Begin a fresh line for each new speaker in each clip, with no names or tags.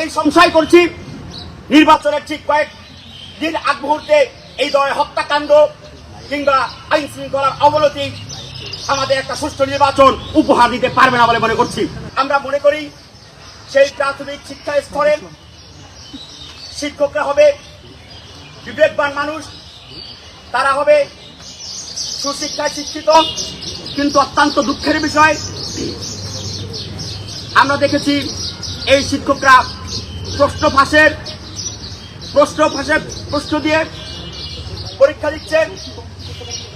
এই সংশয় করছি। নির্বাচনের ঠিক কয়েক দিন আগ মুহূর্তে এই দলের হত্যাকাণ্ড কিংবা আইন শৃঙ্খলার অবনতি আমাদের একটা সুষ্ঠু নির্বাচন উপহার দিতে পারবে না বলে মনে করছি। আমরা মনে করি সেই প্রাথমিক শিক্ষা স্তরে শিক্ষকরা হবে, বিবেকবান মানুষ, তারা হবে সুশিক্ষায় শিক্ষিত, কিন্তু অত্যন্ত দুঃখের বিষয়, আমরা দেখেছি এই শিক্ষকরা প্রশ্ন ফাঁসের প্রশ্ন ফাঁসের প্রশ্ন দিয়ে পরীক্ষা দিচ্ছেন।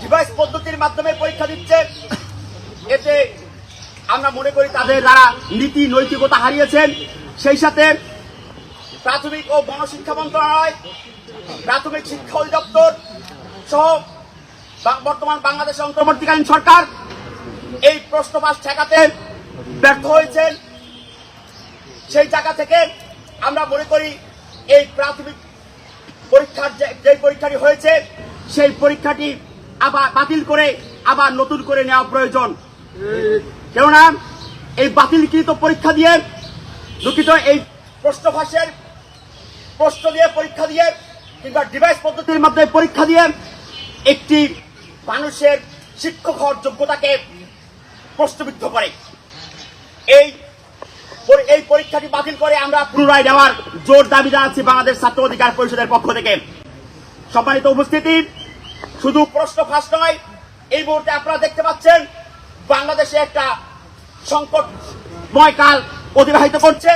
ডিভাইস পদ্ধতির মাধ্যমে পরীক্ষা দিচ্ছেন। এতে আমরা মনে করি তাদের যারা নীতি, নৈতিকতা হারিয়েছেন। সেই সাথে প্রাথমিক ও গণশিক্ষা মন্ত্রণালয়, প্রাথমিক শিক্ষা অধিদপ্তর সহ বর্তমান বাংলাদেশের অন্তর্বর্তীকালীন সরকার এই প্রশ্ন পাস ঠেকাতে ব্যর্থ হয়েছেন। সেই জায়গা থেকে আমরা মনে করি এই প্রাথমিক পরীক্ষার যে পরীক্ষাটি হয়েছে, সেই পরীক্ষাটি আবার বাতিল করে আবার নতুন করে নেওয়া প্রয়োজন। কেননা এই বাতিলকৃত পরীক্ষা দিয়ে, দুঃখিত, এই প্রশ্ন ফাঁসের প্রশ্ন দিয়ে পরীক্ষা দিয়ে কিংবা ডিভাইস পদ্ধতির মাধ্যমে পরীক্ষা দিয়ে একটি মানুষের শিক্ষক হওয়ার যোগ্যতাকে প্রশ্নবিদ্ধ করে। এই পরীক্ষাটি বাতিল করে আমরা পুনরায় দেওয়ার জোর দাবি জানাচ্ছি বাংলাদেশ ছাত্র অধিকার পরিষদের পক্ষ থেকে। সম্মানিত উপস্থিতি, শুধু প্রশ্ন ফাঁস নয়, এই মুহূর্তে আপনারা দেখতে পাচ্ছেন বাংলাদেশে একটা সংকটময় কাল অতিবাহিত করছে,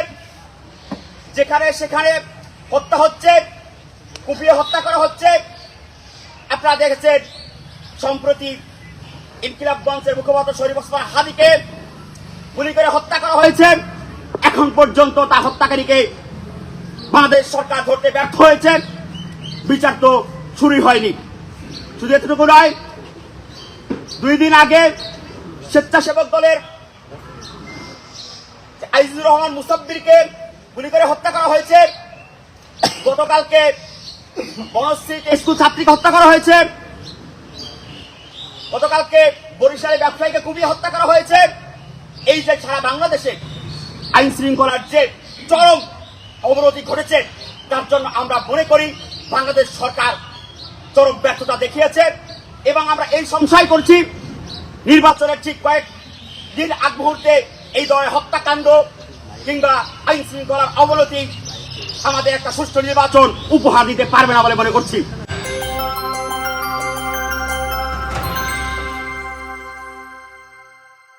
যেখানে সেখানে হত্যা হচ্ছে, কুপিয়ে হত্যা করা হচ্ছে। আপনারা দেখেছেন, সম্প্রতি ইনকিলাবগঞ্জের মুখপাত্র শরীফ ওসমান হাদিকে গুলি করে হত্যা করা হয়েছে। এখন পর্যন্ত তা হত্যাকারীকে বাংলাদেশ সরকার ধরতে ব্যর্থ হয়েছে। বিচার তো শুরুই হয়নি। শুধু এতটুকু নয়, দুই দিন আগে স্বেচ্ছাসেবক দলের আইজুর রহমান মুসাব্বিরকে গুলি করে হত্যা করা হয়েছে। গতকালকে বনশ্রী স্কুল ছাত্রীকে হত্যা করা হয়েছে। গতকালকে বরিশালে ব্যবসায়ীকে কুপিয়ে হত্যা করা হয়েছে। এই যে সারা বাংলাদেশে আইন শৃঙ্খলার যে চরম অবনতি ঘটেছে, তার জন্য আমরা মনে করি বাংলাদেশ সরকার চরম ব্যর্থতা দেখিয়েছে এবং আমরা এই সংশয় করছি, নির্বাচনের ঠিক কয়েক দিন আগ মুহূর্তে এই দলের হত্যাকাণ্ড কিংবা আইন শৃঙ্খলার অবনতি আমাদের একটা সুষ্ঠু নির্বাচন উপহার দিতে পারবে না বলে মনে করছি।